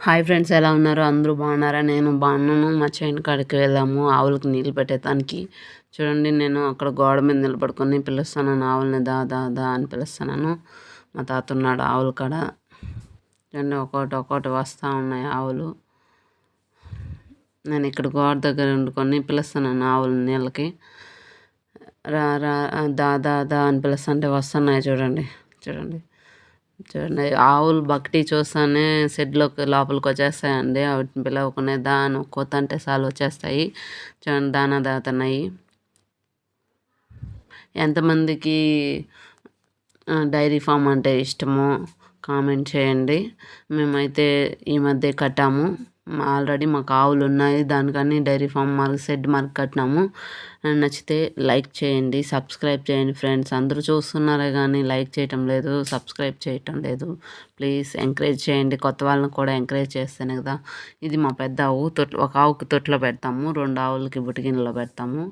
Hi friends ఎలా ఉన్నారు? అందరూ బాగున్నారా? నేను బాగున్నాను. మా చైన్ కాడికి వెళ్ళాము ఆవులకు నీళ్ళు పెట్టేదానికి. చూడండి నేను అక్కడ గోడ మీద నిలబడుకొని పిలుస్తున్నాను ఆవులని దా దా దా అని పిలుస్తున్నాను. మా తాత ఉన్నాడు ఆవుల కాడ. చూడండి ఒక్కోటి ఒక్కోటి వస్తూ ఉన్నాయి ఆవులు. నేను ఇక్కడ గోడ దగ్గర వండుకొని పిలుస్తున్నాను ఆవుల నీళ్ళకి. రా రా దా దా దా అని పిలుస్తుంటే వస్తున్నాయి చూడండి. చూడండి. చూడండి ఆవులు బక్టి చూస్తానే షెడ్లోకి లోపలికి వచ్చేస్తాయండి. వాటిని పిలవకునే దాని కొత్తంటే అంటే చాలు వచ్చేస్తాయి. చూడండి దానా దాతున్నాయి ఎంతమందికి డైరీ ఫామ్ అంటే ఇష్టమో కామెంట్ చేయండి. మేమైతే ఈ మధ్య కట్టాము. ఆల్రెడీ మాకు ఆవులు ఉన్నాయి. దానికని dairy farm mark shed mark కట్టినాము. నచ్చితే లైక్ చేయండి సబ్స్క్రైబ్ చేయండి ఫ్రెండ్స్. అందరూ చూస్తున్నారే కానీ లైక్ చేయటం లేదు సబ్స్క్రైబ్ చేయటం లేదు. ప్లీజ్ ఎంకరేజ్ చేయండి. కొత్త వాళ్ళని కూడా ఎంకరేజ్ చేస్తేనే కదా. ఇది మా పెద్ద ఆవు తొట్ ఒక ఆవుకి తొట్లో పెడతాము రెండు ఆవులకి బుటిగిన్నెలో పెడతాము.